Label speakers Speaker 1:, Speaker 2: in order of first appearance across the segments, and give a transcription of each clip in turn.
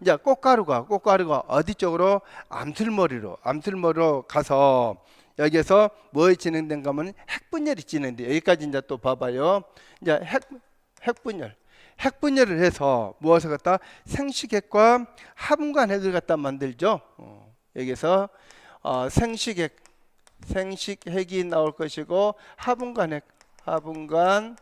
Speaker 1: 이제 꽃가루가 꽃가루가 어디 쪽으로 암틀머리로 암틀머리로 가서 여기에서 뭐 진행된가 하면 핵분열이 진행돼. 여기까지 이제 또 봐봐요. 이제 핵 핵분열. 핵분열을 해서 무엇을 갖다 생식핵과 화분간 핵을 갖다 만들죠. 어, 여기서 어, 생식핵 생식핵이 나올 것이고 화분간 핵 화분간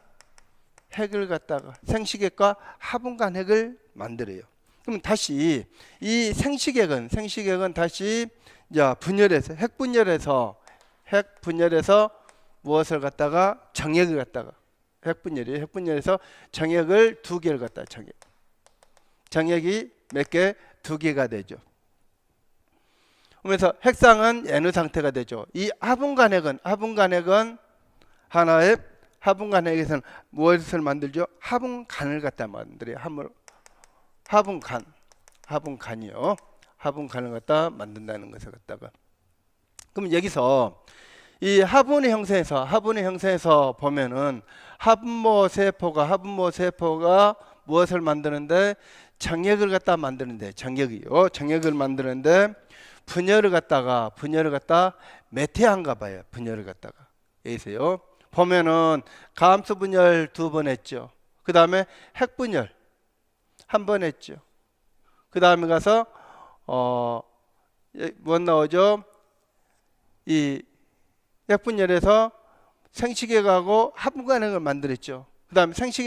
Speaker 1: 핵을 갖다가 생식핵과 화분간 핵을 만들어요. 그럼 다시 이 생식액은 생식액은 다시 이제 분열해서 핵 분열해서 핵 분열해서 무엇을 갖다가 정액을 갖다가 핵 분열이 핵 분열해서 정액을 두 개를 갖다 정액 정액이 몇 개? 두 개가 되죠. 그러면서 핵상은 N 상태가 되죠. 이 하분간핵은 하분간핵은 하나의 하분간핵에서는 무엇을 만들죠? 하분간을 갖다 만들어요. 화분간, 화분간이요. 화분간을 갖다 만든다는 것을 갖다가. 그럼 여기서 이 화분의 형태에서 화분의 형태에서 보면은 화분모 세포가 화분모 세포가 무엇을 만드는데 정액을 갖다 만드는데 정액이요. 정액을 만드는데 분열을 갖다가 분열을 갖다 메테한가 봐요. 분열을 갖다가 여기서요. 보면은 감수 분열 두 번 했죠. 그 다음에 핵 분열 한 번 했죠. 그 다음에 가서 어, 뭐 나오죠? 이 약분열에서 생식액하고 합분간액을 만들었죠. 그 다음에 생식액